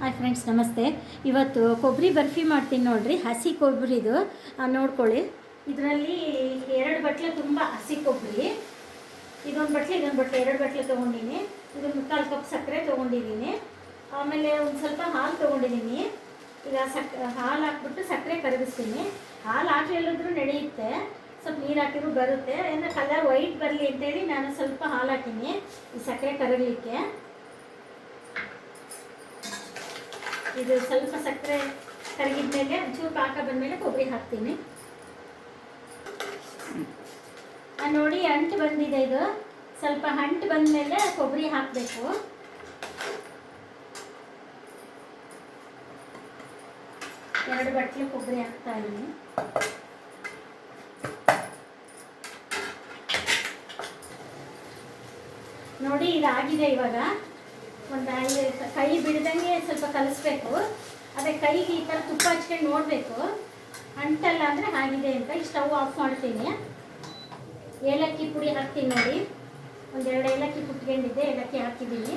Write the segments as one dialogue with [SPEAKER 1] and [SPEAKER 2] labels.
[SPEAKER 1] Hi friends ನಮಸ್ತೆ. ಇವತ್ತು ಕೊಬ್ಬರಿ ಬರ್ಫಿ ಮಾಡ್ತೀನಿ ನೋಡ್ರಿ, ಹಸಿ ಕೊಬ್ಬರಿದು ನೋಡ್ಕೊಳ್ಳಿ. ಇದರಲ್ಲಿ ಎರಡು ಬಟ್ಲೆ ತುಂಬ ಹಸಿ ಕೊಬ್ಬರಿ. ಇದೊಂದು ಬಟ್ಲೆ ಇದೊಂದು ಬಟ್ಲೆ, ಎರಡು ಬಟ್ಲೆ ತೊಗೊಂಡಿನಿ. ಇದು ಮುಕ್ಕಾಲು ಕಪ್ ಸಕ್ಕರೆ ತೊಗೊಂಡಿದ್ದೀನಿ ಆಮೇಲೆ ಒಂದು ಸ್ವಲ್ಪ ಹಾಲು ತೊಗೊಂಡಿದ್ದೀನಿ ಈಗ ಸಕ್, ಹಾಲು ಹಾಕ್ಬಿಟ್ಟು ಸಕ್ಕರೆ ಕರಗಿಸ್ತೀನಿ. ಹಾಲು ಹಾಕಲಿಲ್ಲದ್ರೂ ನಡೆಯುತ್ತೆ. ಸ್ವಲ್ಪ ನೀರು ಹಾಕಿದ್ರು ಬರುತ್ತೆ. ಅಂದರೆ ಕಲರ್ ವೈಟ್ ಬರಲಿ ಅಂತೇಳಿ ನಾನು ಸ್ವಲ್ಪ ಹಾಲು ಹಾಕೀನಿ ಈ ಸಕ್ಕರೆ ಕರಗಲಿಕ್ಕೆ. ಇದು ಸ್ವಲ್ಪ ಸಕ್ಕರೆ ಕರಗಿದ ಮೇಲೆ ಒಂಚೂರು ಪಾಕ ಬಂದಮೇಲೆ ಕೊಬ್ಬರಿ ಹಾಕ್ತೀನಿ. ನೋಡಿ ಅಂಟು ಬಂದಿದೆ ಇದು. ಸ್ವಲ್ಪ ಅಂಟು ಬಂದಮೇಲೆ ಕೊಬ್ಬರಿ ಹಾಕಬೇಕು. ಎರಡು ಬಟ್ಟಲು ಕೊಬ್ಬರಿ ಹಾಕ್ತಾ ಇದ್ದೀನಿ. ನೋಡಿ ಇದಾಗಿದೆ ಇವಾಗ. ಒಂದು ಐದು ಕೈ ಬಿಡ್ದಂಗೆ ಸ್ವಲ್ಪ ಕಲಿಸ್ಬೇಕು. ಅದೇ ಕೈಗೆ ಈ ಥರ ತುಪ್ಪ ಹಚ್ಕೊಂಡು ನೋಡಬೇಕು. ಅಂಟಲ್ಲ ಅಂದರೆ ಆಗಿದೆ ಅಂತ, ಈ ಸ್ಟವ್ ಆಫ್ ಮಾಡ್ತೀನಿ. ಏಲಕ್ಕಿ ಪುಡಿ ಹಾಕ್ತೀನಿ ನೋಡಿ. ಒಂದೆರಡು ಏಲಕ್ಕಿ ಕುಟ್ಕೊಂಡಿದ್ದೆ, ಏಲಕ್ಕಿ ಹಾಕಿದ್ದೀನಿ.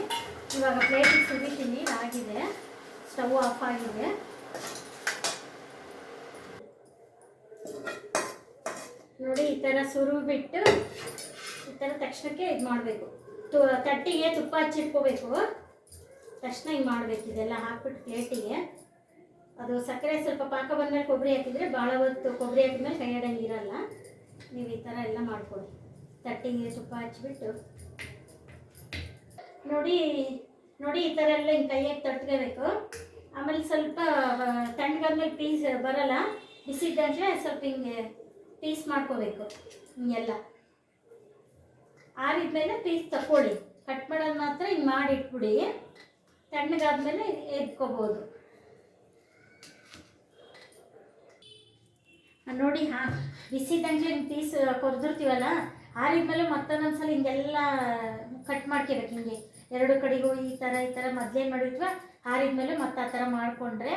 [SPEAKER 1] ಇವಾಗ ಪ್ಲೇಟಿಗೆ ಸುರಿತೀನಿ, ಆಗಿದೆ. ಸ್ಟವ್ ಆಫ್ ಆಗಿದೆ. ನೋಡಿ, ಈ ಥರ ಸುರು ಬಿಟ್ಟು ಈ ಥರ ತಕ್ಷಣಕ್ಕೆ ಇದು ಮಾಡಬೇಕು ತಟ್ಟಿಗೆ ತುಪ್ಪ ಹಚ್ಚಿಟ್ಕೋಬೇಕು. ತಕ್ಷಣ ಹಿಂಗೆ ಮಾಡಬೇಕು, ಇದೆಲ್ಲ ಹಾಕ್ಬಿಟ್ಟು ಪ್ಲೇಟಿಗೆ. ಅದು ಸಕ್ಕರೆ ಸ್ವಲ್ಪ ಪಾಕ ಬಂದಮೇಲೆ ಕೊಬ್ಬರಿ ಹಾಕಿದರೆ ಭಾಳ ಹೊತ್ತು ಕೊಬ್ಬರಿ ಹಾಕಿದ್ಮೇಲೆ ಕೈ ಆಡಂಗೆ ಇರಲ್ಲ. ನೀವು ಈ ಥರ ಎಲ್ಲ ಮಾಡ್ಕೊಳ್ಳಿ ತಟ್ಟಿಗೆ ತುಪ್ಪ ಹಚ್ಚಿಬಿಟ್ಟು ನೋಡಿ ನೋಡಿ ಈ ಥರ ಎಲ್ಲ ಹಿಂಗೆ ಕೈಯಾಗಿ ತಟ್ಕೋಬೇಕು. ಆಮೇಲೆ ಸ್ವಲ್ಪ ತಣ್ಣಗಾದ್ಮೇಲೆ ಪೀಸ್ ಬರಲ್ಲ. ಬಿಸಿದ್ದಂಗೆ ಸ್ವಲ್ಪ ಹಿಂಗೆ ಪೀಸ್ ಮಾಡ್ಕೋಬೇಕು ಹಿಂಗೆಲ್ಲ. ಆರಿದ್ಮೇಲೆ ಪೀಸ್ ತಕೊಳ್ಳಿ ಕಟ್ ಮಾಡೋದು ಮಾತ್ರ ಹಿಂಗೆ ಮಾಡಿ ಇಟ್ಬಿಡಿ ತಣ್ಣಗಾದ್ಮೇಲೆ ಎದ್ಕೋಬೋದು ನೋಡಿ, ಹಾ, ಬಿಸಿದಂಗೆ ಹಿಂಗೆ ಪೀಸ್ ಕೊರ್ದಿರ್ತೀವಲ್ಲ, ಆರಿದ್ಮೇಲೆ ಮತ್ತೊಂದೊಂದ್ಸಲ ಹಿಂಗೆಲ್ಲ ಕಟ್ ಮಾಡ್ಕೋಬೇಕು ಹಿಂಗೆ ಎರಡು ಕಡೆಗೂ ಈ ಥರ ಈ ಥರ ಮೊದಲೇ ಮಾಡಿದ್ವ, ಆರಿದ್ಮೇಲೆ ಮತ್ತೆ ಆ ಥರ ಮಾಡಿಕೊಂಡ್ರೆ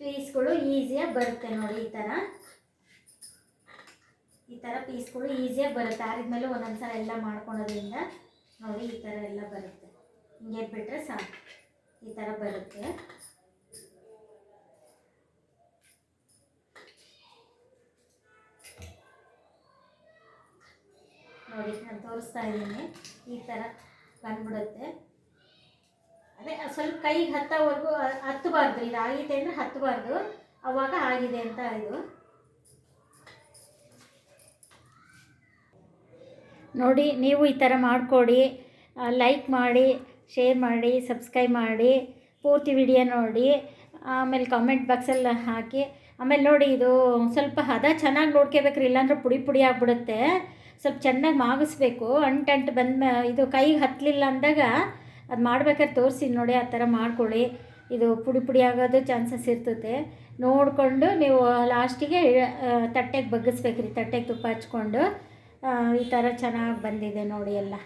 [SPEAKER 1] ಪೀಸ್ಗಳು ಈಸಿಯಾಗಿ ಬರುತ್ತೆ ನೋಡಿ ಈ ಥರ ಈ ಥರ ಪೀಸ್ಗಳು ಈಸಿಯಾಗಿ ಬರುತ್ತೆ. ಆರಿದ್ಮೇಲೆ ಒಂದೊಂದು ಸಲ ಎಲ್ಲ ಮಾಡ್ಕೊಳೋದ್ರಿಂದ ನೋಡಿ ಈ ಥರ ಎಲ್ಲ ಬರುತ್ತೆ. ಹಿಂಗೆ ಬಿಟ್ಟರೆ ಸಾಕು. ಈ ಥರ ಬರುತ್ತೆ. ನೋಡಿ, ನಾನು ತೋರಿಸ್ತಾ ಇದ್ದೀನಿ. ಈ ಥರ ಬಂದ್ಬಿಡುತ್ತೆ. ಅದೇ ಸ್ವಲ್ಪ ಕೈಗೆ ಹತ್ತೋವರೆಗೂ ಹತ್ತಬಾರ್ದು. ಇದು ಆಗಿದೆ ಅಂದರೆ ಹತ್ತಬಾರ್ದು. ಅವಾಗ ಆಗಿದೆ ಅಂತ ಇದು. ನೋಡಿ, ನೀವು ಈ ಥರ ಮಾಡಿಕೊಡಿ. ಲೈಕ್ ಮಾಡಿ. ಶೇರ್ ಮಾಡಿ ಸಬ್ಸ್ಕ್ರೈಬ್ ಮಾಡಿ, ಪೂರ್ತಿ ವಿಡಿಯೋ ನೋಡಿ, ಆಮೇಲೆ ಕಾಮೆಂಟ್ ಬಾಕ್ಸಲ್ಲಿ ಹಾಕಿ, ಆಮೇಲೆ ನೋಡಿ ಇದು ಸ್ವಲ್ಪ ಹದ ಚೆನ್ನಾಗಿ ನೋಡ್ಕೋಬೇಕ್ರಿ, ಇಲ್ಲಾಂದ್ರೆ ಪುಡಿ ಪುಡಿ ಆಗಿಬಿಡುತ್ತೆ. ಸ್ವಲ್ಪ ಚೆನ್ನಾಗಿ ಮಾಗಿಸ್ಬೇಕು ಅಂಟಂಟು ಬಂದ ಇದು ಕೈಗೆ ಹತ್ತಲಿಲ್ಲ ಅಂದಾಗ ಅದು ಮಾಡ್ಬೇಕಾದ್ರೆ ತೋರಿಸಿ ನೋಡಿ, ಆ ಥರ ಮಾಡ್ಕೊಳ್ಳಿ. ಇದು ಪುಡಿ ಪುಡಿ ಆಗೋದು ಚಾನ್ಸಸ್ ಇರ್ತದೆ. ನೋಡಿಕೊಂಡು ನೀವು ಲಾಸ್ಟಿಗೆ ತಟ್ಟೆಗೆ ಬಗ್ಗಿಸ್ಬೇಕ್ರಿ, ತಟ್ಟೆಗೆ ತುಪ್ಪ ಹಚ್ಕೊಂಡು. ಈ ಥರ ಚೆನ್ನಾಗಿ ಬಂದಿದೆ ನೋಡಿ ಎಲ್ಲ.